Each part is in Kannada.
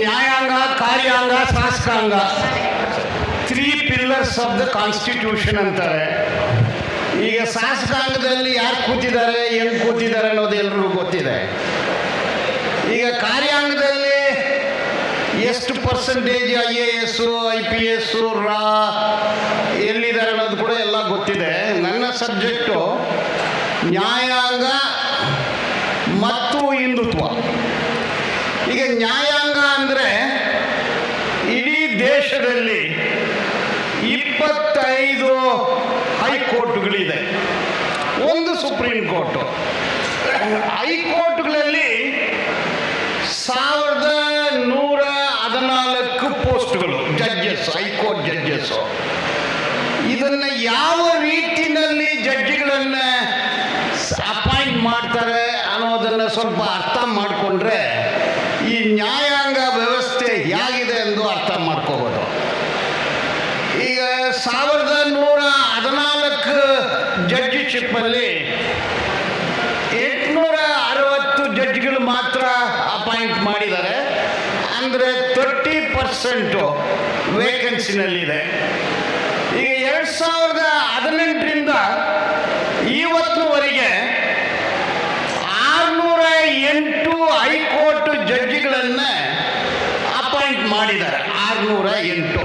ನ್ಯಾಯಾಂಗ, ಕಾರ್ಯಾಂಗ, ಶಾಸಕಾಂಗ. Three pillars of the constitution ಅಂತಾರೆ. ಈಗ ಶಾಸಕಾಂಗದಲ್ಲಿ ಯಾರು ಕೂತಿದ್ದಾರೆ, ಏನು ಕೂತಿದ್ದಾರೆ ಅನ್ನೋದು ಎಲ್ರಿಗೂ ಗೊತ್ತಿದೆ. ಈಗ ಕಾರ್ಯಾಂಗದಲ್ಲಿ ಎಷ್ಟು percentage I A S I P S ರಾ ಎಲ್ಲಿದ್ದಾರೆ ಅನ್ನೋದು ಕೂಡ ಎಲ್ಲ ಗೊತ್ತಿದೆ. ನನ್ನ ಸಬ್ಜೆಕ್ಟು ನ್ಯಾಯಾಂಗ ಮತ್ತು ಹಿಂದುತ್ವ ಈಗ ನ್ಯಾಯಾಂಗ ಅಂದರೆ ಇಡೀ ದೇಶದಲ್ಲಿ ಇಪ್ಪತ್ತೈದು ಹೈಕೋರ್ಟ್ಗಳಿದೆ. ಒಂದು ಸುಪ್ರೀಂ ಕೋರ್ಟ್. ಹೈಕೋರ್ಟ್ಗಳಲ್ಲಿ ಸಾವಿರದ ನೂರ ಹದಿನಾಲ್ಕು ಪೋಸ್ಟ್ಗಳು, ಜಡ್ಜಸ್, ಹೈಕೋರ್ಟ್ ಜಡ್ಜಸ್ ಇದನ್ನು ಯಾವ ರೀತಿಯಲ್ಲಿ ಜಡ್ಜ್ಗಳನ್ನ ಅಪಾಯಿಂಟ್ ಮಾಡ್ತಾರೆ ಅನ್ನೋದನ್ನ ಸ್ವಲ್ಪ ಅರ್ಥ ಮಾಡಿಕೊಂಡ್ರೆ ಈ ನ್ಯಾಯಾಂಗ ವ್ಯವಸ್ಥೆ ಹೇಗಿದೆ ಎಂದು ಅರ್ಥ ಮಾಡ್ಕೋಬೋದು ಈಗ ಸಾವಿರದ ನೂರ ಹದಿನಾಲ್ಕು ಜಡ್ಜಿಶಿಪ್ಪಲ್ಲಿ ಎಂಟುನೂರ ಅರವತ್ತು ಜಡ್ಜ್ಗಳು ಮಾತ್ರ ಅಪಾಯಿಂಟ್ ಮಾಡಿದ್ದಾರೆ. ಅಂದರೆ ತರ್ಟಿ ಪರ್ಸೆಂಟು ವೇಕೆನ್ಸಿನಲ್ಲಿದೆ ಈಗ ಎರಡು ಸಾವಿರದ ಹದಿನೆಂಟರಿಂದ ಇವತ್ತಿನವರೆಗೆ ಆರುನೂರ ಎಂಟು ಹೈಕೋರ್ಟ್ ಜಡ್ಜಿಗಳನ್ನು ಅಪಾಯಿಂಟ್ ಮಾಡಿದ್ದಾರೆ. ಆರುನೂರ ಎಂಟು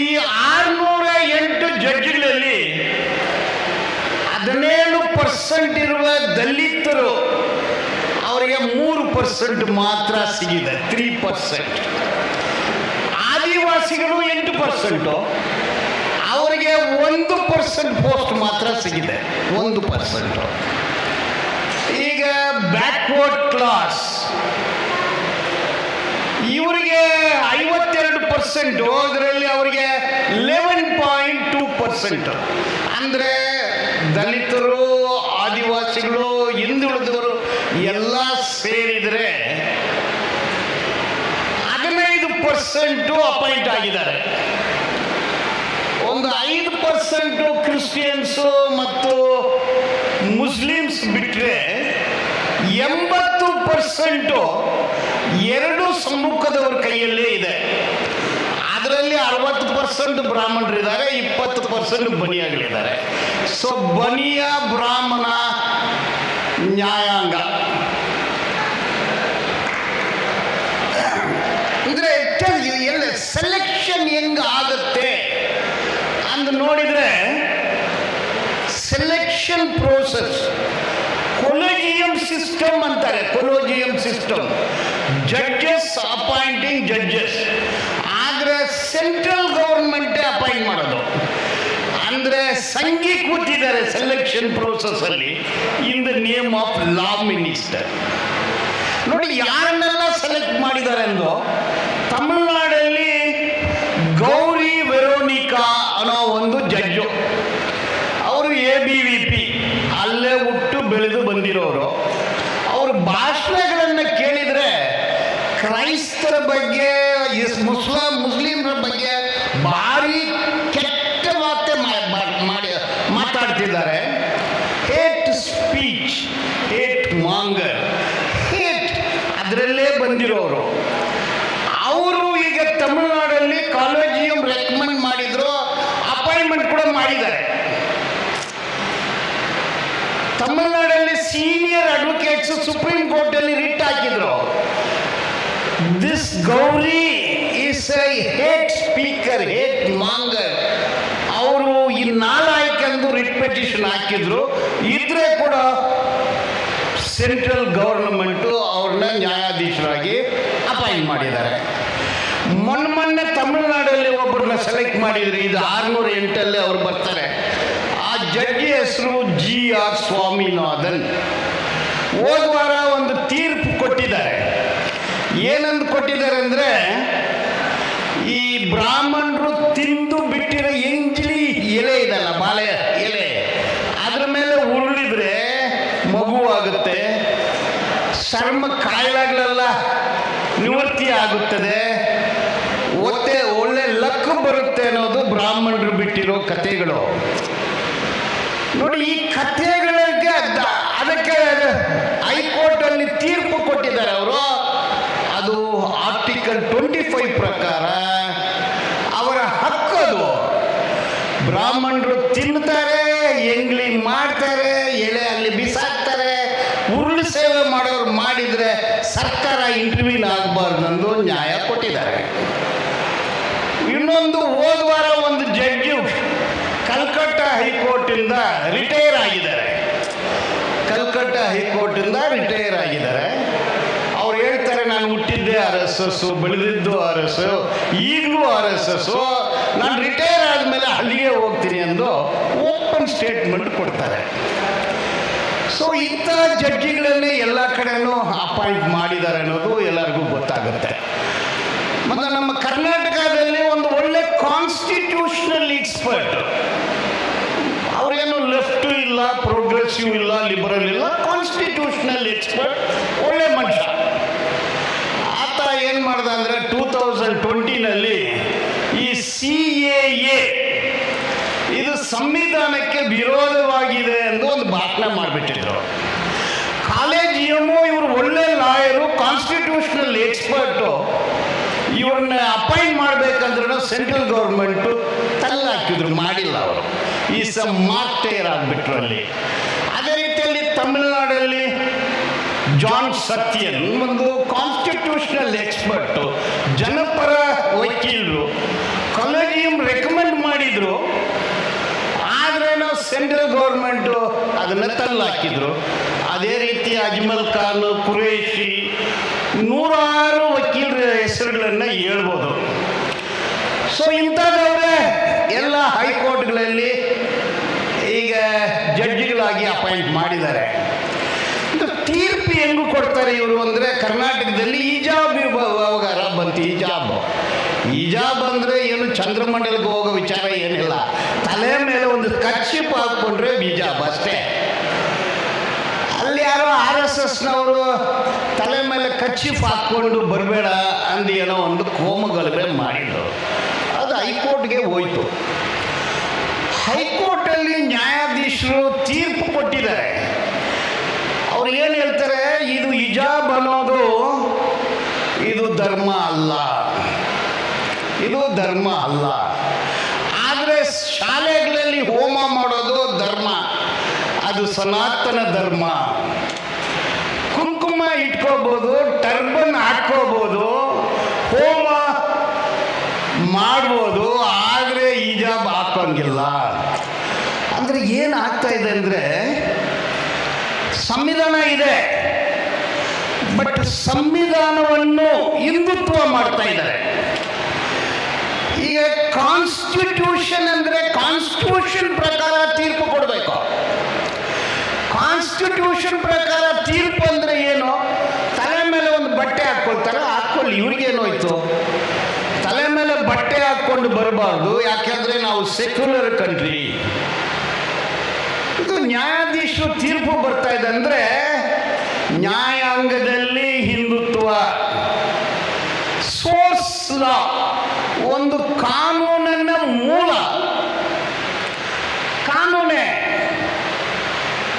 ಈ ಆರುನೂರ ಎಂಟು ಜಡ್ಜಿಗಳಲ್ಲಿ ಹದಿನೇಳು ಪರ್ಸೆಂಟ್ ಇರುವ ದಲಿತರು ಅವರಿಗೆ ಮೂರು ಪರ್ಸೆಂಟ್ ಮಾತ್ರ ಸಿಗಿದೆ ತ್ರೀ ಪರ್ಸೆಂಟ್ ಆದಿವಾಸಿಗಳು ಎಂಟು ಪರ್ಸೆಂಟು ಅವರಿಗೆ ಒಂದು ಪರ್ಸೆಂಟ್ ಪೋಸ್ಟ್ ಮಾತ್ರ ಸಿಗಿದೆ, ಒಂದು ಪರ್ಸೆಂಟು ಈಗ ಬ್ಯಾಕ್ವರ್ಡ್ ಕ್ಲಾಸ್ ಇವರಿಗೆ ಐವತ್ತೆರಡು ಪರ್ಸೆಂಟು ಅದರಲ್ಲಿ ಅವರಿಗೆ ಲೆವೆನ್ ಪಾಯಿಂಟ್ ಟೂ ಪರ್ಸೆಂಟ್ ಅಂದರೆ ದಲಿತರು ಆದಿವಾಸಿಗಳು ಹಿಂದುಳಿದವರು ಎಲ್ಲ ಸೇರಿದರೆ ಹದಿನೈದು ಪರ್ಸೆಂಟು ಅಪಾಯಿಂಟ್ ಆಗಿದ್ದಾರೆ. ಒಂದು ಐದು ಪರ್ಸೆಂಟು ಕ್ರಿಶ್ಚಿಯನ್ಸು ಮತ್ತು ಮುಸ್ಲಿಮ್ಸ್ ಬಿಟ್ಟರೆ ಎಂಬತ್ತು ಪರ್ಸೆಂಟು ಎರಡು ಸಮ್ಮುಖದವ್ರ ಕೈಯಲ್ಲೇ ಇದೆ. ಅದರಲ್ಲಿ ಅರವತ್ತು ಪರ್ಸೆಂಟ್ ಬ್ರಾಹ್ಮಣರಿದ್ದಾರೆ, ಇಪ್ಪತ್ತು ಪರ್ಸೆಂಟ್ ಬನಿಯಾಗಳಿದ್ದಾರೆ ಸೊ ಬನಿಯ ಬ್ರಾಹ್ಮಣ ನ್ಯಾಯಾಂಗ. ಅಂದ್ರೆ ಎಲ್ಲ ಸೆಲೆಕ್ಷನ್ ಹೆಂಗ ಆಗುತ್ತೆ ಅಂದ್ ನೋಡಿದ್ರೆ ಸೆಲೆಕ್ಷನ್ ಪ್ರೋಸೆಸ್ ಕೊಲೋಜಿಯಂ ಸಿಸ್ಟಮ್ ಅಂತಾರೆ collegium system judges appointing judges central ಗೌರ್ಮೆಂಟೇ ಅಪಾಯಿಂಟ್ ಮಾಡೋದು. ಅಂದ್ರೆ ಸಂಘಿ ಕೂತಿದ್ದಾರೆ ಸೆಲೆಕ್ಷನ್ ಪ್ರೋಸೆಸ್ ಅಲ್ಲಿ in the name of law minister. ನೋಡಿ, ಯಾರನ್ನೆಲ್ಲ ಸೆಲೆಕ್ಟ್ ಮಾಡಿದ್ದಾರೆ ಎಂದು ತಮಿಳುನಾಡಲ್ಲಿ ಗೌರಿ ವೆರೋನಿಕಾ ಅನ್ನೋ ಒಂದು ಜಡ್ಜು ಅವರು ಎ ಬಿ ವಿ ಪಿ ಅಲ್ಲೇ ಹುಟ್ಟು ಬೆಳೆದು ಬಂದಿರೋರು ಅವ್ರ ಭಾಷಣಗಳನ್ನು ಕೇಳಿದರೆ ಕ್ರೈಸ್ತರ ಬಗ್ಗೆ ಇಸ್ ಮುಸ್ಲಿಂ ಮುಸ್ಲಿಮ್ರ ಬಗ್ಗೆ ಭಾರಿ ಕೆಟ್ಟ ಮಾತೆ ಮಾ- ಮಾ- ಮಾಡಿ ಮಾತಾಡ್ತಿದ್ದಾರೆ ಹೇಟ್ ಸ್ಪೀಚ್ ಮಾಂಗರ್ ಹೇಟ್ ಅದರಲ್ಲೇ ಬಂದಿರೋರು. ಅವರು ಈಗ ತಮಿಳುನಾಡಲ್ಲಿ ಕಾಲೇಜಿಯಂ ರೆಕಮೆಂಡ್ ಮಾಡಿದ್ರು, ಅಪಾಯಿಂಟ್ಮೆಂಟ್ ಕೂಡ ಮಾಡಿದ್ದಾರೆ. ತಮಿಳುನಾಡಲ್ಲಿ ಸೀನಿಯರ್ ಅಡ್ವೊಕೇಟ್ಸ್ ಸುಪ್ರೀಂ ಕೋರ್ಟ್ ಅಲ್ಲಿ ರಿಟ್ ಹಾಕಿದ್ರು. This Gowri is a hate speaker, hate monger. ಅವರು ಈ ನಾಲಾಯ್ಕೆಂದು ರಿಟ್ ಪೆಟಿಷನ್ ಹಾಕಿದ್ರು. ಇದ್ರೆ ಕೂಡ ಸೆಂಟ್ರಲ್ ಗೌರ್ನಮೆಂಟು ಅವ್ರನ್ನ ನ್ಯಾಯಾಧೀಶರಾಗಿ ಅಪಾಯಿಂಟ್ ಮಾಡಿದ್ದಾರೆ. ಮೊನ್ನೆ ತಮಿಳುನಾಡಲ್ಲಿ ಒಬ್ಬರನ್ನ ಸೆಲೆಕ್ಟ್ ಮಾಡಿದ್ರು ಇದು ಆರ್ನೂರ ಎಂಟಲ್ಲಿ ಅವ್ರು ಬರ್ತಾರೆ. ಆ ಜಡ್ಜಿ ಹೆಸರು ಜಿ ಆರ್ ಸ್ವಾಮಿನಾಥನ್. ಹೋದ ವಾರ ಒಂದು ತೀರ್ಪು ಕೊಟ್ಟಿದ್ದಾರೆ. ಏನಂದು ಕೊಟ್ಟಿದ್ದಾರೆ ಅಂದರೆ, ಈ ಬ್ರಾಹ್ಮಣರು ತಿಂದು ಬಿಟ್ಟಿರೋ ಎಂಜಲಿ ಎಲೆ ಇದಲ್ಲ, ಬಾಳೆ ಎಲೆ. ಅದ್ರ ಮೇಲೆ ಉರುಳಿದ್ರೆ ಮಗುವಾಗುತ್ತೆ ಚರ್ಮ ಕಾಯಿಲೆಗಳೆಲ್ಲ ನಿವೃತ್ತಿ ಆಗುತ್ತದೆ. ಒತ್ತೆ ಒಳ್ಳೆ ಲಕ್ಕು ಬರುತ್ತೆ ಅನ್ನೋದು ಬ್ರಾಹ್ಮಣರು ಬಿಟ್ಟಿರೋ ಕಥೆಗಳು. ನೋಡಿ, ಈ ಕಥೆಗಳಿಗೆ ಅದಕ್ಕೆ ಹೈಕೋರ್ಟ್ ಅಲ್ಲಿ ತೀರ್ಪು ಕೊಟ್ಟಿದ್ದಾರೆ ಅವರು. ಅದು ಆರ್ಟಿಕಲ್ ಟ್ವೆಂಟಿ ಫೈವ್ ಪ್ರಕಾರ ಅವರ ಹಕ್ಕು ಅದು. ಬ್ರಾಹ್ಮಣರು ತಿನ್ನುತ್ತಾರೆ, ಎಂಗ್ಲಿ ಮಾಡ್ತಾರೆ, ಎಳೆ ಅಲ್ಲಿ ಬಿಸಾಕ್ತಾರೆ ಉರುಳು ಸೇವೆ ಮಾಡೋರು ಮಾಡಿದ್ರೆ ಸರ್ಕಾರ ಇಂಟರ್ವ್ಯೂನ್ ಆಗಬಾರ್ದಂದು ನ್ಯಾಯ ಕೊಟ್ಟಿದ್ದಾರೆ ಇನ್ನೊಂದು ಹೋದ ವಾರ ಒಂದು ಜಡ್ಜು ಕಲ್ಕಟ್ಟ ಹೈಕೋರ್ಟಿಂದ ರಿಟೈರ್ ಆಗಿದ್ದಾರೆ ಕಲ್ಕಟ್ಟ ಹೈಕೋರ್ಟಿಂದ ರಿಟೈರ್ ಆಗಿದ್ದಾರೆ. ಅವ್ರು ಹೇಳ್ತಾರೆ, ನಾನು ಹುಟ್ಟಿದ್ದೆ ಆರ್ ಎಸ್ ಎಸ್, ಬೆಳೆದಿದ್ದು ಆರ್ ಎಸ್ ಈಗಲೂ ಆರ್ ಎಸ್ ಎಸ್, ನಾನು ರಿಟೈರ್ ಆದಮೇಲೆ ಅಲ್ಲಿಗೆ ಹೋಗ್ತೀನಿ ಎಂದು ಓಪನ್ ಸ್ಟೇಟ್ಮೆಂಟ್ ಕೊಡ್ತಾರೆ. ಸೊ ಇಂಥ ಜಡ್ಜಿಗಳಲ್ಲಿ ಎಲ್ಲ ಕಡೆನೂ ಅಪಾಯಿಂಟ್ ಮಾಡಿದ್ದಾರೆ ಅನ್ನೋದು ಎಲ್ಲರಿಗೂ ಗೊತ್ತಾಗುತ್ತೆ. ಮತ್ತು ನಮ್ಮ ಕರ್ನಾಟಕದಲ್ಲಿ ಒಂದು ಒಳ್ಳೆ ಕಾನ್ಸ್ಟಿಟ್ಯೂಷನಲ್ ಎಕ್ಸ್ಪರ್ಟ್ ಅವ್ರೇನು ಲೆಫ್ಟು ಇಲ್ಲ ಪ್ರೋಗ್ರೆಸಿವ್ ಇಲ್ಲ ಲಿಬರಲ್ ಇಲ್ಲ ಕಾನ್ಸ್ಟಿಟ್ಯೂಷನಲ್ ಎಕ್ಸ್ಪರ್ಟ್ ಒಳ್ಳೆ ಮನುಷ್ಯ. ಆತ ಏನು ಮಾಡ್ದ ಅಂದರೆ ಟೂ ತೌಸಂಡ್ ಟ್ವೆಂಟಿನಲ್ಲಿ ಈ ಸಿ ಎ ಇದು ಸಂವಿಧಾನಕ್ಕೆ ವಿರೋಧವಾಗಿದೆ ಎಂದು ಒಂದು ಭಾಷಣ ಮಾಡಿಬಿಟ್ಟಿದ್ರು. ಕಾಲೇಜ್ ಎಮ್ಮು ಇವರು ಒಳ್ಳೆ ಲಾಯರು ಕಾನ್ಸ್ಟಿಟ್ಯೂಷನಲ್ ಎಕ್ಸ್ಪರ್ಟು ಇವ್ರನ್ನ ಅಪಾಯಿಂಟ್ ಮಾಡ್ಬೇಕಂದ್ರೂ ಸೆಂಟ್ರಲ್ ಗೌರ್ಮೆಂಟು ತಲ್ಲಾಕಿದ್ರು ಮಾಡಿಲ್ಲ ಅವರು. ಈ ಸಮ್ ಮಾರ್ಟೇರ್ ಆಗಿಬಿಟ್ರು ಅಲ್ಲಿ. ಅದೇ ರೀತಿಯಲ್ಲಿ ತಮಿಳುನಾಡಲ್ಲಿ ಜಾನ್ ಸತ್ಯನ್ ಒಂದು ಕಾನ್ಸ್ಟಿಟ್ಯೂಷನಲ್ ಎಕ್ಸ್ಪರ್ಟ್ ಜನಪರ ವಕೀಲರು ಕಾಲೇಜಿಯಂ ರೆಕಮೆಂಡ್ ಮಾಡಿದ್ರು. ಆದರೆ ನಾವು ಸೆಂಟ್ರಲ್ ಗೌರ್ಮೆಂಟು ಅದನ್ನ ತಲ್ಲಾಕಿದ್ರು ಅದೇ ರೀತಿ ಅಜ್ಮಲ್ ಖಾನ್ ಕುರೇಶಿ ನೂರಾರು ವಕೀಲರ ಹೆಸರುಗಳನ್ನ ಹೇಳ್ಬೋದು. ಸೊ ಇಂಥದ್ದವರೇ, ಎಲ್ಲ ಹೈಕೋರ್ಟ್ಗಳಲ್ಲಿ ಈಗ ಜಡ್ಜ್ಗಳಾಗಿ ಅಪಾಯಿಂಟ್ ಮಾಡಿದ್ದಾರೆ. ಹೆಂಗು ಕೊಡ್ತಾರೆ ಇವರು ಅಂದರೆ ಕರ್ನಾಟಕದಲ್ಲಿ ಈಜಾಬ್ ಅವಾಗ ಬಂತು, ಈಜಾಬ್. ಈಜಾಬ್ ಅಂದರೆ ಏನು? ಚಂದ್ರಮಂಡಲಕ್ಕೆ ಹೋಗೋ ವಿಚಾರ ಏನಿಲ್ಲ. ತಲೆ ಮೇಲೆ ಒಂದು ಕಚ್ಚಿಪ್ ಹಾಕ್ಕೊಂಡ್ರೆ ಬಿಜಾಬ್ ಅಷ್ಟೇ. ಅಲ್ಲಿ ಯಾರೋ ಆರ್ ಎಸ್ ಎಸ್ನವರು ತಲೆ ಮೇಲೆ ಕಚ್ಚಿಪ್ ಹಾಕ್ಕೊಂಡು ಬರಬೇಡ ಅಂದು ಏನೋ ಒಂದು ಕೋಮಗಲಭೆ ಮಾಡಿದ್ರು. ಅದು ಹೈಕೋರ್ಟ್ಗೆ ಹೋಯ್ತು. ಹೈಕೋರ್ಟಲ್ಲಿ ನ್ಯಾಯಾಧೀಶರು ತೀರ್ಪು ಕೊಟ್ಟಿದ್ದಾರೆ. ಅವ್ರು ಏನು ಹೇಳ್ತಾರೆ? ಇದು ಇಜಾಬ್ ಅನ್ನೋದು, ಇದು ಧರ್ಮ ಅಲ್ಲ. ಇದು ಧರ್ಮ ಅಲ್ಲ. ಆದರೆ ಶಾಲೆಗಳಲ್ಲಿ ಹೋಮ ಮಾಡೋದು ಧರ್ಮ. ಅದು ಸನಾತನ ಧರ್ಮ. ಕುಂಕುಮ ಇಟ್ಕೋಬೋದು, ಟರ್ಬನ್ ಹಾಕ್ಕೋಬೋದು, ಹೋಮ ಮಾಡ್ಬೋದು, ಆದರೆ ಈಜಾಬ್ ಹಾಕೋಂಗಿಲ್ಲ ಅಂದರೆ ಏನು ಆಗ್ತಾ ಇದೆ ಅಂದರೆ, ಸಂವಿಧಾನ ಇದೆ. ಬಟ್ ಸಂವಿಧಾನವನ್ನು ಹಿಂದುತ್ವ ಮಾಡ್ತಾ ಇದ್ದಾರೆ. ಈಗ ಕಾನ್ಸ್ಟಿಟ್ಯೂಷನ್ ಅಂದರೆ ಕಾನ್ಸ್ಟಿಟ್ಯೂಷನ್ ಪ್ರಕಾರ ತೀರ್ಪು ಕೊಡಬೇಕು. ಕಾನ್ಸ್ಟಿಟ್ಯೂಷನ್ ಪ್ರಕಾರ ತೀರ್ಪು ಅಂದರೆ ಏನು? ತಲೆ ಮೇಲೆ ಒಂದು ಬಟ್ಟೆ ಹಾಕ್ಕೊಳ್ತಾರೆ, ಹಾಕ್ಕೊಳ್ಳಿ ಇವ್ರಿಗೇನೋಯ್ತು ತಲೆ ಮೇಲೆ ಬಟ್ಟೆ ಹಾಕ್ಕೊಂಡು ಬರಬಾರ್ದು, ಯಾಕೆಂದ್ರೆ ನಾವು ಸೆಕ್ಯುಲರ್ ಕಂಟ್ರಿ ಇದು ನ್ಯಾಯಾಧೀಶರು ತೀರ್ಪು ಬರ್ತಾ ಇದೆ ಅಂದ್ರೆ ನ್ಯಾಯಾಂಗದಲ್ಲಿ ಹಿಂದುತ್ವ. ಸೋರ್ಸ್ ಒಂದು ಕಾನೂನನ್ನ ಮೂಲ. ಕಾನೂನೇ.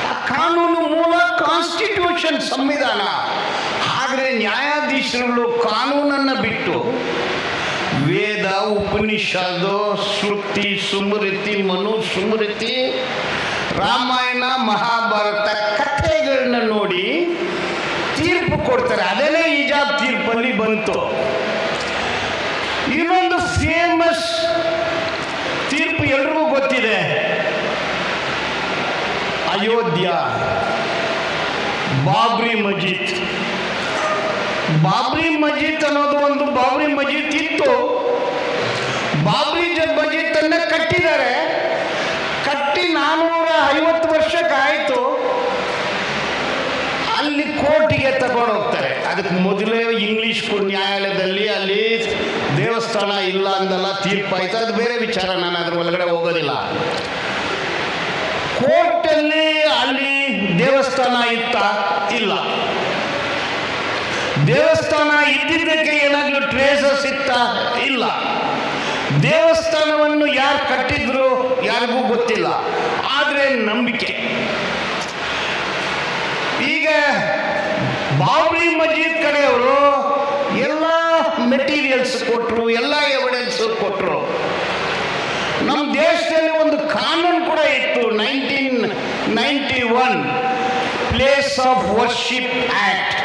ಆ ಕಾನೂನು ಮೂಲ ಕಾನ್ಸ್ಟಿಟ್ಯೂಷನ್ ಸಂವಿಧಾನ. ಆದರೆ ನ್ಯಾಯಾಧೀಶರುಗಳು ಕಾನೂನನ್ನು ಬಿಟ್ಟು ವೇದ ಉಪನಿಷದು ಶ್ರುತಿ, ಸುಮೃತಿ, ಮನು ಸುಮೃತಿ, ರಾಮಾಯಣ, ಮಹಾಭಾರತ ಕಥೆಗಳನ್ನ ನೋಡಿ ತೀರ್ಪು ಕೊಡ್ತಾರೆ ಅದೇನೇ ಈಜಾಬ್ ತೀರ್ಪಲ್ಲಿ ಬಂತು. ಇನ್ನೊಂದು ಫೇಮಸ್ ತೀರ್ಪು ಎಲ್ರಿಗೂ ಗೊತ್ತಿದೆ. ಅಯೋಧ್ಯ. ಬಾಬ್ರಿ ಮಜೀದ್ ಬಾಬ್ರಿ ಮಜೀದ್ ಅನ್ನೋದು ಒಂದು ಬಾಬ್ರಿ ಮಜೀದ್ ಇತ್ತು. ಬಾಬ್ರಿ ಮಜೀದ್ ಅನ್ನ ಕಟ್ಟಿದ್ದಾರೆ. ಕಟ್ಟಿ ನಾನ್ನೂರ ಐವತ್ತು ವರ್ಷಕ್ಕೆ ಆಯಿತು. ಅಲ್ಲಿ ಕೋರ್ಟಿಗೆ ತಗೊಂಡು ಹೋಗ್ತಾರೆ. ಅದಕ್ಕೆ ಮೊದಲೇ ಇಂಗ್ಲಿಷ್ ನ್ಯಾಯಾಲಯದಲ್ಲಿ ಅಲ್ಲಿ ದೇವಸ್ಥಾನ ಇಲ್ಲ ಅಂದಲ್ಲ ತೀರ್ಪಾಯ್ತು. ಅದು ಬೇರೆ ವಿಚಾರ, ನಾನು ಅದ್ರ ಒಳಗಡೆ ಹೋಗೋದಿಲ್ಲ. ಕೋರ್ಟಲ್ಲಿ ಅಲ್ಲಿ ದೇವಸ್ಥಾನ ಇತ್ತ? ಇಲ್ಲ. ದೇವಸ್ಥಾನ ಇದ್ದಿದ್ದಕ್ಕೆ ಏನಾಗ್ಲೂ ಟ್ರೇಸಸ್ ಇತ್ತ? ಇಲ್ಲ. ದೇವಸ್ಥಾನವನ್ನು ಯಾರು ಕಟ್ಟಿದ್ರು ಯಾರಿಗೂ ಗೊತ್ತಿಲ್ಲ. ಆದರೆ ನಂಬಿಕೆ. ಬಾಬ್ರಿ ಮಜೀದ್ ಕಡೆಯವರು ಎಲ್ಲ ಮೆಟೀರಿಯಲ್ಸ್ ಕೊಟ್ಟರು ಎಲ್ಲ ಎವಿಡೆನ್ಸ್ ಕೊಟ್ಟರು ನಮ್ಮ ದೇಶದಲ್ಲಿ ಒಂದು ಕಾನೂನು ಕೂಡ ಇತ್ತು nineteen ninety one place of worship act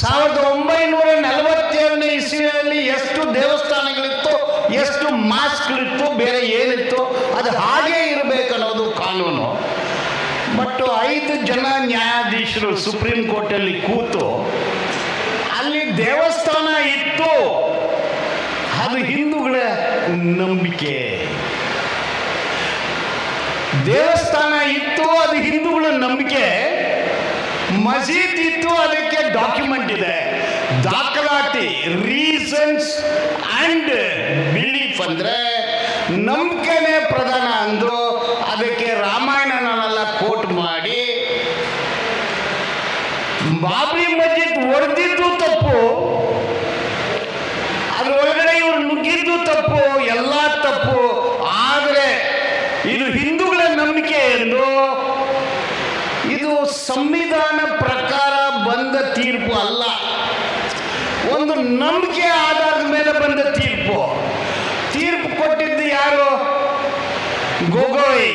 ಸಾವಿರದ ಒಂಬೈನೂರ ನಲವತ್ತೇಳನೇ ಇಸ್ವಿನಲ್ಲಿ ಎಷ್ಟು ದೇವಸ್ಥಾನಗಳಿತ್ತು, ಎಷ್ಟು ಮಾಸ್ಕ್ಗಳಿತ್ತು ಬೇರೆ ಏನಿತ್ತು, ಅದು ಹಾಗೇ ಬಟ್ ಐದು ಜನ ನ್ಯಾಯಾಧೀಶರು ಸುಪ್ರೀಂ ಕೋರ್ಟಲ್ಲಿ ಕೂತು ಅಲ್ಲಿ ದೇವಸ್ಥಾನ ಇತ್ತು. ಅದು ಹಿಂದೂಗಳ ನಂಬಿಕೆ. ದೇವಸ್ಥಾನ ಇತ್ತು, ಅದು ಹಿಂದೂಗಳ ನಂಬಿಕೆ. ಮಸೀದ್ ಇತ್ತು, ಅದಕ್ಕೆ ಡಾಕ್ಯುಮೆಂಟ್ ಇದೆ. ದಾಖಲಾತಿ ರೀಸನ್ಸ್ ಅಂಡ್ ಬಿಲೀಫ್ ಅಂದ್ರೆ ನಂಬಿಕೆನೇ ಪ್ರಧಾನ ಅಂದ್ರು. ಅದಕ್ಕೆ ರಾಮಾಯಣನೆಲ್ಲ ಕೋಟ್ ಮಾಡಿ ಬಾಬ್ರಿ ಮಸ್ಜಿದ್ ಒಡೆದಿದ್ದು ತಪ್ಪು ಅದ್ರ ಒಳಗಡೆ ಇವ್ರು ನುಗ್ಗಿದ್ದು ತಪ್ಪು, ಎಲ್ಲ ತಪ್ಪು. ಆದರೆ ಇದು ಹಿಂದೂಗಳ ನಂಬಿಕೆ ಎಂದು ಇದು ಸಂವಿಧಾನ ಪ್ರಕಾರ ಬಂದ ತೀರ್ಪು ಅಲ್ಲ. ಒಂದು ನಂಬಿಕೆ ಆಧಾರದ ಮೇಲೆ ಬಂದ ತೀರ್ಪು. ತೀರ್ಪು ಕೊಟ್ಟಿದ್ದು ಯಾರು? ಗೊಗೋಯ್.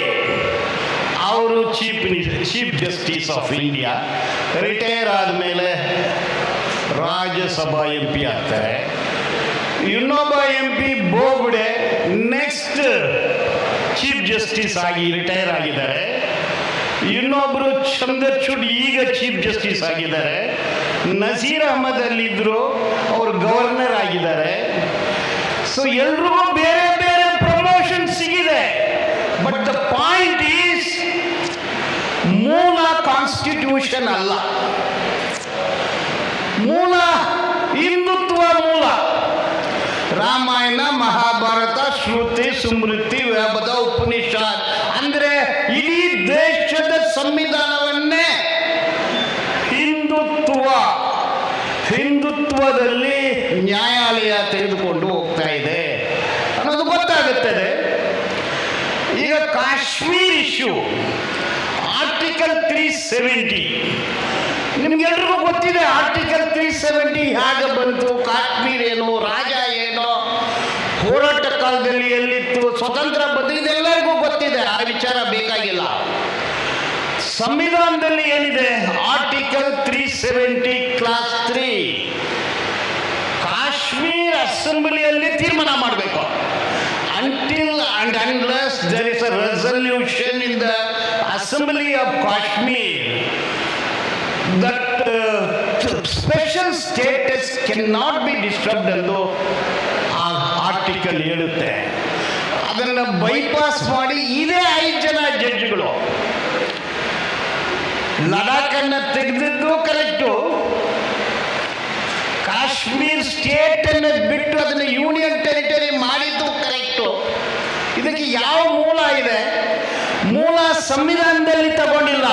ಅವರು chief chief justice of India, retire ಆದಮೇಲೆ ರಾಜ್ಯಸಭಾ ಎಂ ಪಿ ಆಗ್ತಾರೆ. ಇನ್ನೊಬ್ಬ M P Bobde next chief justice ಆಗಿ ರಿಟೈರ್ ಆಗಿದ್ದಾರೆ. ಇನ್ನೊಬ್ಬರು ಚಂದ್ರಚೂಡ್ ಈಗ ಚೀಫ್ ಜಸ್ಟಿಸ್ ಆಗಿದ್ದಾರೆ. ನಸೀರ್ ಅಹಮದ್ ಅಲ್ಲಿದ್ದರು ಅವರು ಗವರ್ನರ್ ಆಗಿದ್ದಾರೆ. ಸೊ ಎಲ್ರಿಗೂ ಬೇರೆ ಬೇರೆ ಪ್ರಮೋಷನ್ ಸಿಗಿದೆ ಬಟ್ ದ ಪಾಯಿಂಟ್ ಈಸ್ ಮೂಲ ಕಾನ್ಸ್ಟಿಟ್ಯೂಷನ್ ಅಲ್ಲ. ಮೂಲ ಹಿಂದುತ್ವ ಮೂಲ. ರಾಮಾಯಣ ಮಹಾಭಾರತ ಶ್ರುತಿ ಸ್ಮೃತಿ ವೇದ ಉಪನಿಷತ್ ಅಂದ್ರೆ ಇಡೀ ದೇಶದ ಸಂವಿಧಾನವನ್ನೇ ಹಿಂದುತ್ವ ಹಿಂದುತ್ವದಲ್ಲಿ ನ್ಯಾಯಾಲಯ ತೆಗೆದುಕೊಂಡು ಹೋಗ್ತಾ ಇದೆ ಅನ್ನೋದು ಗೊತ್ತಾಗುತ್ತದೆ ಈಗ Kashmir issue article three seventy ನಿಮ್ಗೆಲ್ರಿಗೂ ಗೊತ್ತಿದೆ ಆರ್ಟಿಕಲ್ ತ್ರೀ ಸೆವೆಂಟಿ ಹೇಗೆ ಬಂತು, ಕಾಶ್ಮೀರ ಏನು, ರಾಜ ಏನು, ಹೋರಾಟ ಕಾಲದಲ್ಲಿ ಎಲ್ಲಿತ್ತು, ಸ್ವತಂತ್ರ ಬಂದು ಇದೆಲ್ಲರಿಗೂ ಗೊತ್ತಿದೆ, ಆ ವಿಚಾರ ಬೇಕಾಗಿಲ್ಲ. ಸಂವಿಧಾನದಲ್ಲಿ ಏನಿದೆ? Article three seventy clause three Kashmir ಅಸೆಂಬ್ಲಿಯಲ್ಲಿ ತೀರ್ಮಾನ ಮಾಡಬೇಕು. Until and unless there is a resolution in the assembly of Kashmir that special status can not be disturbed ಎಂದು ಆರ್ಟಿಕಲ್ ಹೇಳುತ್ತೆ. ಅದನ್ನು ಬೈಪಾಸ್ ಮಾಡಿ ಇದೇ ಐದು ಜನ ಜಡ್ಜ್ಗಳು ಲಡಾಖನ್ನು ತೆಗೆದಿದ್ದು ಕರೆಕ್ಟು ಕಾಶ್ಮೀರ್ ಸ್ಟೇಟ್ ಅನ್ನು ಬಿಟ್ಟು ಅದನ್ನು ಯೂನಿಯನ್ ಟೆರಿಟರಿ ಮಾಡಿದ್ದು ಕರೆಕ್ಟು ಇದಕ್ಕೆ ಯಾವ ಇದೆ ಮೂಲ ಸಂವಿಧಾನದಲ್ಲಿ ತಗೊಂಡಿಲ್ಲ.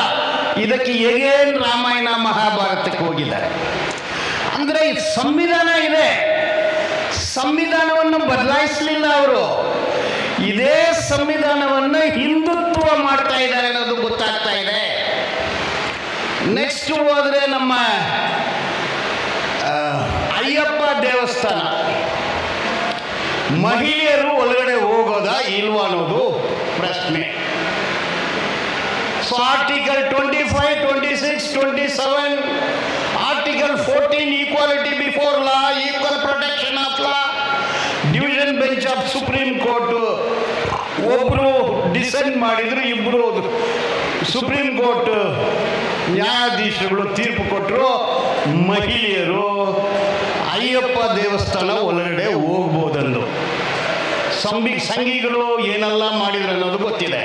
ಇದಕ್ಕೆ ಹೇಗೇನ್ ರಾಮಾಯಣ ಮಹಾಭಾರತಕ್ಕೆ ಹೋಗಿದ್ದಾರೆ. ಅಂದ್ರೆ ಸಂವಿಧಾನ ಇದೆ. ಸಂವಿಧಾನವನ್ನು ಬದಲಾಯಿಸಲಿಲ್ಲ ಅವರು. ಇದೇ ಸಂವಿಧಾನವನ್ನು ಹಿಂದುತ್ವ ಮಾಡ್ತಾ ಇದ್ದಾರೆ ಅನ್ನೋದು ಗೊತ್ತಾಗ್ತಾ ಇದೆ. ನೆಕ್ಸ್ಟ್ ಹೋದ್ರೆ ನಮ್ಮ ಅಯ್ಯಪ್ಪ ದೇವಸ್ಥಾನ. ಮಹಿಳೆಯರು ಒಳಗಡೆ ಹೋಗೋದಾ ಇಲ್ವಾ ಅನ್ನೋದು? ಪ್ರಶ್ನೆ. So article twenty five twenty six twenty seven article fourteen equality before law equal protection of law division bench of supreme court ಒಬ್ರು ಡಿಸೈಡ್ ಮಾಡಿದ್ರು, ಇಬ್ರು ಸುಪ್ರೀಂ ಕೋರ್ಟ್ ನ್ಯಾಯಾಧೀಶರುಗಳು ತೀರ್ಪು ಕೊಟ್ಟರು ಮಹಿಳೆಯರು ಅಯ್ಯಪ್ಪ ದೇವಸ್ಥಾನ ಒಳಗಡೆ ಹೋಗ್ಬೋದಂದು ಸಂಬಿ ಸಂಘಿಗಳು ಏನೆಲ್ಲ ಮಾಡಿದ್ರು ಅನ್ನೋದು ಗೊತ್ತಿದೆ.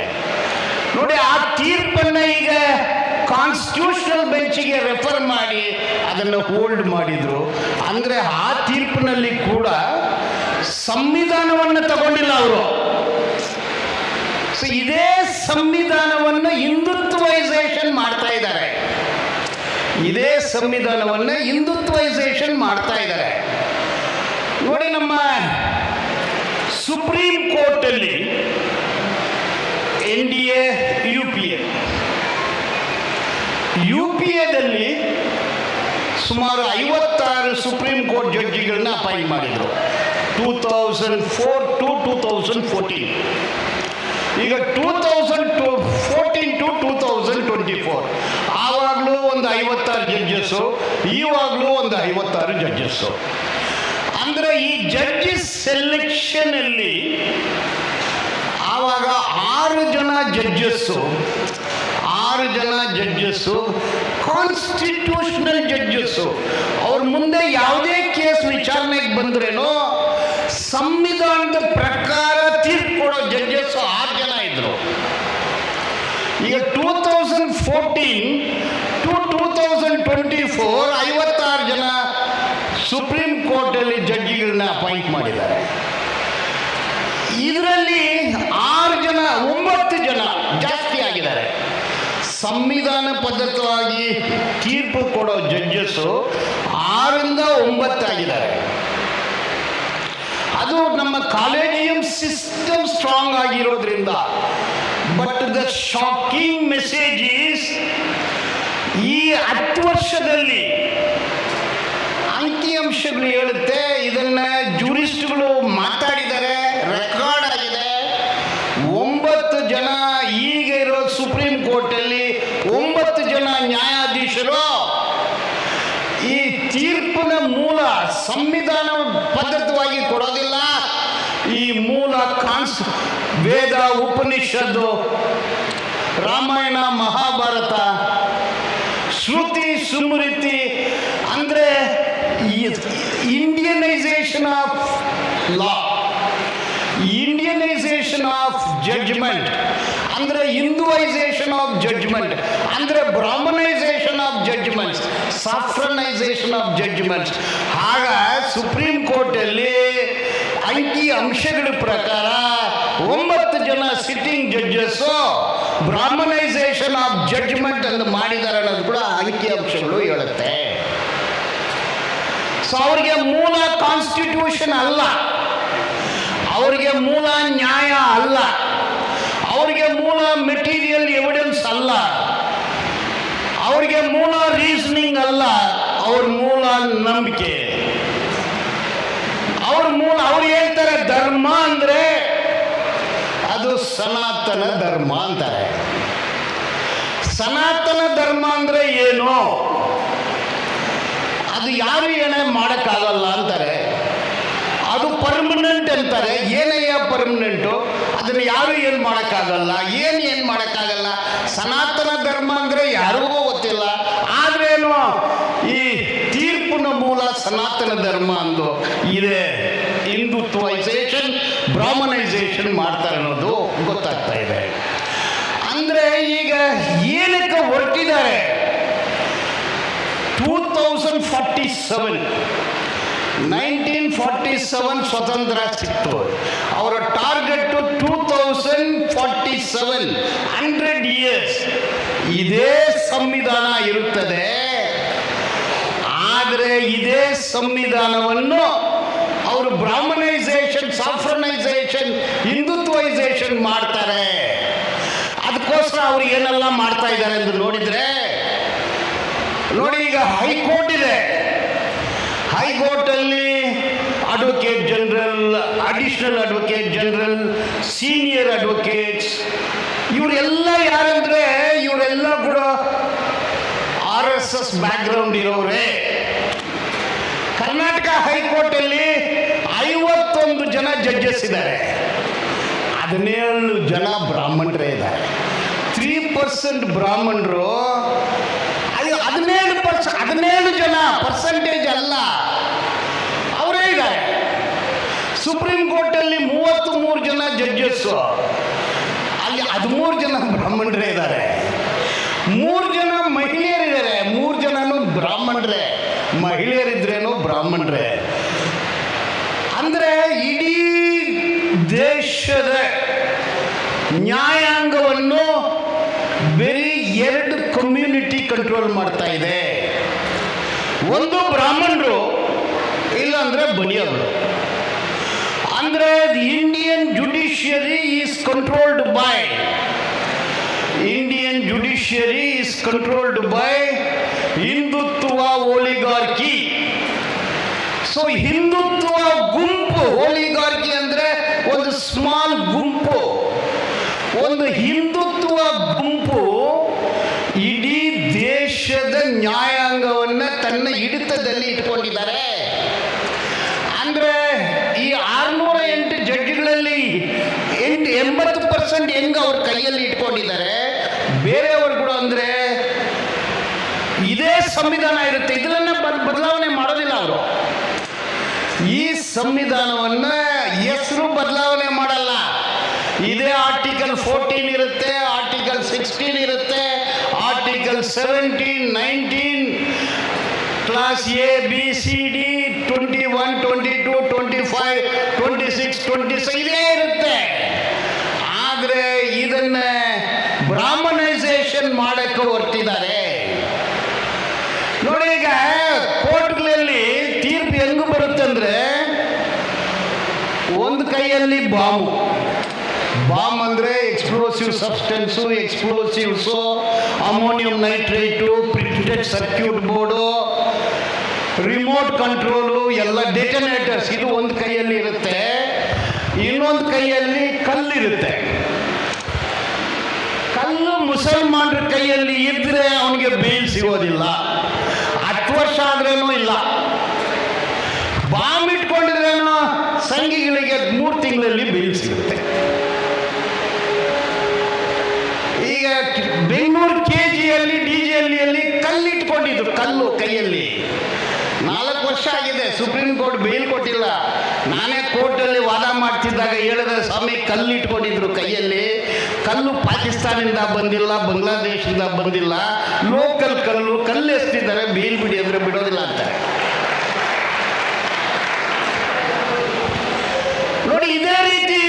ನೋಡಿ, ಆ ತೀರ್ಪನ್ನ ಈಗ ಕಾನ್ಸ್ಟಿಟ್ಯೂಷನಲ್ ಬೆಂಚಿಗೆ ರೆಫರ್ ಮಾಡಿ ಅದನ್ನು ಹೋಲ್ಡ್ ಮಾಡಿದ್ರು. ಅಂದ್ರೆ ಆ ತೀರ್ಪಿನಲ್ಲಿ ಕೂಡ ಸಂವಿಧಾನವನ್ನು ತಗೊಂಡಿಲ್ಲ ಅವರು. ಸೊ ಇದೇ ಸಂವಿಧಾನವನ್ನು ಹಿಂದುತ್ವೈಸೇಷನ್ ಮಾಡ್ತಾ ಇದ್ದಾರೆ. ಇದೇ ಸಂವಿಧಾನವನ್ನು ಹಿಂದುತ್ವೈಸೇಷನ್ ಮಾಡ್ತಾ ಇದ್ದಾರೆ ನೋಡಿ ನಮ್ಮ ಸುಪ್ರೀಂ ಕೋರ್ಟಲ್ಲಿ N D A U P A U P ಎದಲ್ಲಿ ಸುಮಾರು ಐವತ್ತಾರು ಸುಪ್ರೀಂ ಕೋರ್ಟ್ ಜಡ್ಜಿಗಳನ್ನ ಅಪಾಯಿಂಟ್ ಮಾಡಿದರು. Two thousand four to two thousand fourteen ಈಗ two thousand to fourteen to two thousand twenty four ಆವಾಗಲೂ ಒಂದು ಐವತ್ತಾರು ಜಡ್ಜಸ್ಸು ಈವಾಗಲೂ ಒಂದು ಐವತ್ತಾರು ಜಡ್ಜಸ್ಸು ಈ ಜಡ್ಜಸ್ ಸೆಲೆಕ್ಷನಲ್ಲಿ ಆವಾಗ ಆರು ಜನ ಜಡ್ಜಸ್ಸು ಆರು ಜನ ಜಡ್ಜಸ್ಸು ಕಾನ್ಸ್ಟಿಟ್ಯೂಷನಲ್ ಜಡ್ಜಸ್ಸು ಅವ್ರ ಮುಂದೆ ಯಾವುದೇ ಕೇಸ್ ವಿಚಾರಣೆಗೆ ಬಂದ್ರೇನೋ ಸಂವಿಧಾನದ ಪ್ರಕಾರ ತೀರ್ಪು ಕೊಡೋ ಜಡ್ಜಸ್ ಆರು ಜನ ಇದ್ರು. ಈಗ two thousand fourteen to two thousand twenty four ಐವತ್ತಾರು ಜನ ಸುಪ್ರೀಂ ಕೋರ್ಟಲ್ಲಿ ಜಡ್ಜಿಗಳನ್ನ ಅಪಾಯಿಂಟ್ ಮಾಡಿದ್ದಾರೆ ಇದರಲ್ಲಿ ಆರು ಜನ ಒಂಬತ್ತು ಜನ ಜಾಸ್ತಿ ಆಗಿದ್ದಾರೆ ಸಂವಿಧಾನ ಬದ್ಧವಾಗಿ ತೀರ್ಪು ಕೊಡೋ ಜಡ್ಜಸ್ಸು ಆರಿಂದ ಒಂಬತ್ತಾಗಿದ್ದಾರೆ ಅದು ನಮ್ಮ ಕಾಲೇಜಿಯಂ ಸಿಸ್ಟಮ್ ಸ್ಟ್ರಾಂಗ್ ಆಗಿರೋದ್ರಿಂದ. But the shocking message is ಈ ಹತ್ತು ವರ್ಷದಲ್ಲಿ ಅಂಕಿಅಂಶಗಳು ಹೇಳುತ್ತೆ, ಇದನ್ನ ಜೂರಿಸ್ಟ್ಗಳು ಮಾತಾಡಿದ್ದಾರೆ ರೆಕಾರ್ಡ್ ಆಗಿದೆ ಒಂಬತ್ತು ಜನ ಈಗ ಇರೋ ಸುಪ್ರೀಂ ಕೋರ್ಟಲ್ಲಿ ಒಂಬತ್ತು ಜನ ನ್ಯಾಯಾಧೀಶರು ಈ ತೀರ್ಪಿನ ಮೂಲ ಸಂವಿಧಾನ ಪದ್ಧತವಾಗಿ ಕೊಡೋದಿಲ್ಲ. ಈ ಮೂಲ ಕಾನ್ಸ್, ವೇದ, ಉಪನಿಷತ್ತು, ರಾಮಾಯಣ, ಮಹಾಭಾರತ, ಶ್ರುತಿ, ಸುಮೃತಿ, ಅಂದರೆ Indianisation of law Indianisation of judgement ಅಂದರೆ ಹಿಂದೂವೈಸೇಷನ್ ಆಫ್ ಜಡ್ಜ್ಮೆಂಟ್, ಅಂದರೆ Brahminisation of judgements saffronisation of judgements. ಆಗ ಸುಪ್ರೀಂ ಕೋರ್ಟಲ್ಲಿ ಅಂಕಿ ಅಂಶಗಳ ಪ್ರಕಾರ ಒಂಬತ್ತು ಜನ sitting judges Brahminisation of judgment ಅಂತ ಮಾಡಿದ್ದಾರೆ ಅನ್ನೋದು ಕೂಡ ಅಂಕಿ ಅಂಶಗಳು ಹೇಳುತ್ತೆ. ಸೊ ಅವರಿಗೆ ಮೂಲ ಕಾನ್ಸ್ಟಿಟ್ಯೂಷನ್ ಅಲ್ಲ. ಅವರಿಗೆ ಮೂಲ ನ್ಯಾಯ ಅಲ್ಲ. ಅವರಿಗೆ ಮೂಲ ಮೆಟೀರಿಯಲ್ ಎವಿಡೆನ್ಸ್ ಅಲ್ಲ. ಅವರಿಗೆ ಮೂಲ ರೀಸನಿಂಗ್ ಅಲ್ಲ. ಅವ್ರ ಮೂಲ ನಂಬಿಕೆ. ಅವ್ರ ಮೂಲ ಅವ್ರು ಹೇಳ್ತಾರೆ ಧರ್ಮ ಅಂದ್ರೆ ಅದು ಸನಾತನ ಧರ್ಮ ಅಂತಾರೆ. ಸನಾತನ ಧರ್ಮ ಅಂದ್ರೆ ಏನು? ಅದು ಯಾರು ಏನೇ ಮಾಡೋಕ್ಕಾಗಲ್ಲ ಅಂತಾರೆ. ಅದು ಪರ್ಮನೆಂಟ್ ಅಂತಾರೆ. ಏನಯ್ಯ ಪರ್ಮನೆಂಟು ಅದನ್ನು ಯಾರು ಏನು ಮಾಡೋಕ್ಕಾಗಲ್ಲ, ಏನು ಏನು ಮಾಡೋಕ್ಕಾಗಲ್ಲ? ಸನಾತನ ಧರ್ಮ ಅಂದರೆ ಯಾರಿಗೂ ಗೊತ್ತಿಲ್ಲ. ಆದ್ರೇನು ಈ ತೀರ್ಪಿನ ಮೂಲ ಸನಾತನ ಧರ್ಮ ಅಂದು ಇದೆ. ಹಿಂದುತ್ವೈಸೇಷನ್, ಬ್ರಾಹ್ಮಣೈಸೇಷನ್ ಮಾಡ್ತಾರೆ ಅನ್ನೋದು ಗೊತ್ತಾಗ್ತಾ ಇದೆ. ಅಂದರೆ ಈಗ ಏನಕ್ಕೆ ಹೊರಟಿದ್ದಾರೆ? Two thousand forty seven nineteen forty seven ಸ್ವತಂತ್ರ ಸಿಕ್ತು ಅವರ target two thousand forty seven hundred years ಇದೇ ಸಂವಿಧಾನ ಇರುತ್ತದೆ ಆದರೆ ಇದೇ ಸಂವಿಧಾನವನ್ನು ಅವರು ಬ್ರಾಹ್ಮಣೈಸೇಷನ್ ಸಾಫ್ರನೈಸೇಷನ್ ಹಿಂದುತ್ವೈಸೇಷನ್ ಮಾಡ್ತಾರೆ ಅದಕ್ಕೋಸ್ಕರ ಅವರು ಏನೆಲ್ಲ ಮಾಡ್ತಾ ಇದ್ದಾರೆ ಎಂದು ನೋಡಿದ್ರೆ ನೋಡಿ ಈಗ ಹೈಕೋರ್ಟ್ ಇದೆ ಹೈಕೋರ್ಟ್ ಅಲ್ಲಿ advocate general additional advocate general senior advocates ಇವರೆಲ್ಲ ಯಾರಂದ್ರೆ, ಇವರೆಲ್ಲ ಕೂಡ ಆರ್ ಎಸ್ ಎಸ್ ಬ್ಯಾಕ್ಗ್ರೌಂಡ್ ಇರೋರೇ. ಕರ್ನಾಟಕ ಹೈಕೋರ್ಟಲ್ಲಿ ಐವತ್ತೊಂದು ಜನ ಜಡ್ಜಸ್ ಇದ್ದಾರೆ. ಹದಿನೇಳು ಜನ ಬ್ರಾಹ್ಮಣರೇ ಇದ್ದಾರೆ. ತ್ರೀ ಪರ್ಸೆಂಟ್ ಬ್ರಾಹ್ಮಣರು ಅದು ಹದಿನೇಳು ಪರ್ಸ ಹದಿನೇಳು ಜನ ಪರ್ಸೆಂಟೇಜ್ ಅಲ್ಲ ಅವರೇ ಇದ್ದಾರೆ ಸುಪ್ರೀಂ ಕೋರ್ಟಲ್ಲಿ ಮೂವತ್ತು ಮೂರು ಜನ ಜಡ್ಜಸ್ಸು ಅಲ್ಲಿ ಹದಿಮೂರು ಜನ ಬ್ರಾಹ್ಮಣರೇ ಇದ್ದಾರೆ. ಮೂರು ಜನ ಮಹಿಳೆಯರಿದ್ದಾರೆ. ಮೂರು ಜನನು ಬ್ರಾಹ್ಮಣರೇ. ಮಹಿಳೆಯರಿದ್ರೇನು ಬ್ರಾಹ್ಮಣರೇ. ಅಂದರೆ ಇಡೀ ದೇಶದ ನ್ಯಾಯಾಂಗವನ್ನು ಬರೀ ಎರಡು ಕಮ್ಯುನಿಟಿ ಕಂಟ್ರೋಲ್ ಮಾಡ್ತಾ ಇದೆ. ಒಂದು ಬ್ರಾಹ್ಮಣರು, ಇಲ್ಲಾಂದ್ರೆ ಬನಿಯವರು. ಅಂದ್ರೆ Indian judiciary judiciary is controlled by Indian judiciary is controlled by Hindutva oligarchy. So Hindu percent ಹೆಂಗ ಅವ್ರ ಕೈಯಲ್ಲಿ ಇಟ್ಕೊಂಡಿದ್ದಾರೆ ಕೂಡ ಅಂದ್ರೆ ಇದೇ ಸಂವಿಧಾನ ಇರುತ್ತೆ. ಇದನ್ನ ಬದ್- ಬದಲಾವಣೆ ಮಾಡೋದಿಲ್ಲ ಅವರು. ಈ ಸಂವಿಧಾನವನ್ನ ಹೆಸರು ಬದಲಾವಣೆ ಮಾಡಲ್ಲ. ಇದೇ ಆರ್ಟಿಕಲ್ ಫೋರ್ಟೀನ್ ಇರುತ್ತೆ ಆರ್ಟಿಕಲ್ ಸಿಕ್ಸ್ಟೀನ್ ಇರುತ್ತೆ article seventeen nineteen clause A B C D twenty one twenty two twenty five twenty six twenty ಇದೇ ಇರುತ್ತೆ. ಇದನ್ನ ಬ್ರಾಹ್ಮಣೈಸೇಷನ್ ಮಾಡಕ್ಕೆ ಹೊರಟಿದ್ದಾರೆ. ನೋಡಿ ಈಗ ಕೋರ್ಟ್ಗಳಲ್ಲಿ ತೀರ್ಪು ಹೆಂಗ್ ಬರುತ್ತಂದ್ರೆ ಒಂದು ಕೈಯಲ್ಲಿ ಬಾಂಬು. ಬಾಂಬ್ ಅಂದ್ರೆ explosive substance explosives ammonium nitrate printed circuit board remote control ಎಲ್ಲ ಡೆಟನೇಟರ್ಸ್ ಇದು ಒಂದು ಕೈಯಲ್ಲಿ ಇರುತ್ತೆ. ಇನ್ನೊಂದು ಕೈಯಲ್ಲಿ ಕಲ್ಲಿರುತ್ತೆ. ಕಲ್ಲು ಮುಸಲ್ಮಾನರ ಕೈಯಲ್ಲಿ ಇದ್ರೆ ಅವನಿಗೆ ಬೇಲ್ ಸಿಗೋದಿಲ್ಲ. ಹತ್ತು ವರ್ಷ ಆದ್ರೇನೂ ಇಲ್ಲ. ಬಾಂಬ್ ಇಟ್ಕೊಂಡಿದ್ರೆ ಸಂಘಿಗಳಿಗೆ ಮೂರು ತಿಂಗಳಲ್ಲಿ ಬೇಲ್ ಸಿಗುತ್ತೆ. ಈಗ ಬೆಂಗಳೂರು ಕೆ ಜಿಯಲ್ಲಿ ಡಿ ಜಿಯಲ್ಲಿ ಕಲ್ಲು ಇಟ್ಕೊಂಡಿದ್ರು ಕಲ್ಲು ಕೈಯಲ್ಲಿ. ನಾಲ್ಕು ವರ್ಷ ಆಗಿದೆ, ಸುಪ್ರೀಂ ಕೋರ್ಟ್ ಬೇಲ್ ಕೊಟ್ಟಿಲ್ಲ. ನಾನೇ ಕೋರ್ಟಲ್ಲಿ ವಾದ ಮಾಡ್ತಿದ್ದಾಗ ಹೇಳಿದ ಸ್ವಾಮಿ ಕಲ್ಲು ಇಟ್ಕೊಂಡಿದ್ರು ಕೈಯಲ್ಲಿ. ಕಲ್ಲು ಪಾಕಿಸ್ತಾನಿಂದ ಬಂದಿಲ್ಲ, ಬಾಂಗ್ಲಾದೇಶದಿಂದ ಬಂದಿಲ್ಲ. ಲೋಕಲ್ ಕಲ್ಲು ಕಲ್ಲು ಎಸ್ತಿದ್ದಾರೆ ಬೀಲ್ ಬಿಡಿ ಅಂದ್ರೆ ಬಿಡೋದಿಲ್ಲ ಅಂತಾರೆ ನೋಡಿ ಇದೇ ರೀತಿ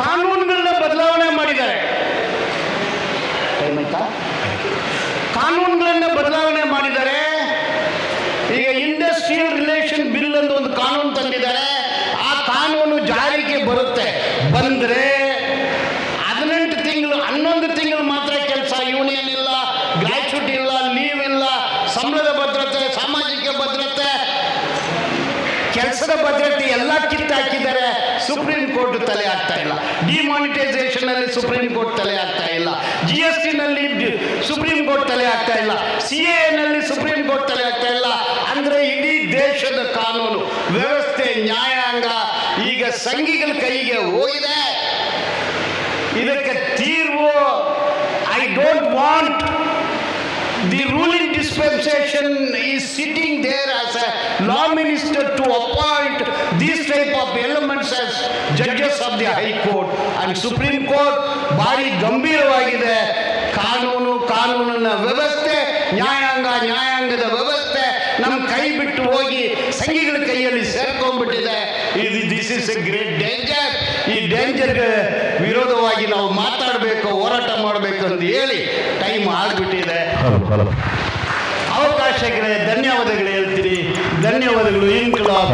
ಕಾನೂನುಗಳನ್ನ ಬದಲಾವಣೆ ಮಾಡಿದ್ದಾರೆ ಟೈಮ್ ಆಯ್ತಾ ಕಾನೂನುಗಳನ್ನ ಬದಲಾವಣೆ ಮಾಡಿದ್ದಾರೆ ಈಗ ಇಂಡಸ್ಟ್ರಿಯಲ್ ರಿಲೇಷನ್ ಬಿಲ್ ಅಂತ ಒಂದು ಕಾನೂನು ತಂದಿದ್ದಾರೆ ಆ ಕಾನೂನು ಜಾರಿಗೆ ಬರುತ್ತೆ ಬಂದ್ರೆ ಹದಿನೆಂಟು ತಿಂಗಳು ಹನ್ನೊಂದು ತಿಂಗಳು ಮಾತ್ರ ಕೆಲಸ ಯೂನಿಯನ್ ಇಲ್ಲ ಗ್ರಾಚ್ಯುಟಿ ಇಲ್ಲ ಲೀವ್ ಇಲ್ಲ ಸಂಬಳದ ಭದ್ರತೆ ಸಾಮಾಜಿಕ ಭದ್ರತೆ ಕೆಲಸದ ಭದ್ರತೆ ಎಲ್ಲ ಕಿತ್ತಾಕಿದ್ದಾರೆ. ಸುಪ್ರೀಂ ಕೋರ್ಟ್ ತಲೆ ಆಗ್ತಾ ಇಲ್ಲ. ಡಿಮಾನಿಟೈಸೇಷನ್ ಅಲ್ಲಿ ಸುಪ್ರೀಂ ಕೋರ್ಟ್ ತಲೆ ಆಗ್ತಾ ಇಲ್ಲ. ಜಿ ಎಸ್ ಟಿ ನಲ್ಲಿ ಸುಪ್ರೀಂ ಕೋರ್ಟ್ ತಲೆ ಆಗ್ತಾ ಇಲ್ಲ. ಸಿ ಎ ನಲ್ಲಿ ಸುಪ್ರೀಂ ಕೋರ್ಟ್ ತಲೆ ಆಗ್ತಾ ಇಲ್ಲ. ಅಂದ್ರೆ ಇಡೀ ದೇಶದ ಕಾನೂನು, ವ್ಯವಸ್ಥೆ, ನ್ಯಾಯಾಂಗ ಈಗ ಸಂಘಿಗಳ ಕೈಗೆ ಹೋಗಿದೆ. ಇದಕ್ಕೆ ತೀರ್ವು I don't want the ruling dispensation is sitting there as a law minister to appoint these type of elements as judges of the high court and supreme court bari ಗಂಭೀರವಾಗಿದೆ ಕಾನೂನು ಕಾನೂನಿನ ವ್ಯವಸ್ಥೆ ನಮ್ಮ ಕೈ ಬಿಟ್ಟು ಹೋಗಿ ಸಂಘಿಗಳ ಕೈಯಲ್ಲಿ ಸೇರ್ಕೊಂಡ್ಬಿಟ್ಟಿದೆ. ಇದು this is a great danger ಈ ಡೇಂಜರ್ಗೆ ವಿರೋಧವಾಗಿ ನಾವು ಮಾತಾಡಬೇಕು, ಹೋರಾಟ ಮಾಡಬೇಕು ಅಂತ ಹೇಳಿ ಟೈಮ್ ಆಗ್ಬಿಟ್ಟಿದೆ ಅವಕಾಶಗಳೇ ಧನ್ಯವಾದಗಳು ಹೇಳ್ತೀನಿ. ಧನ್ಯವಾದಗಳು ಇನ್ಕಲಾಬ್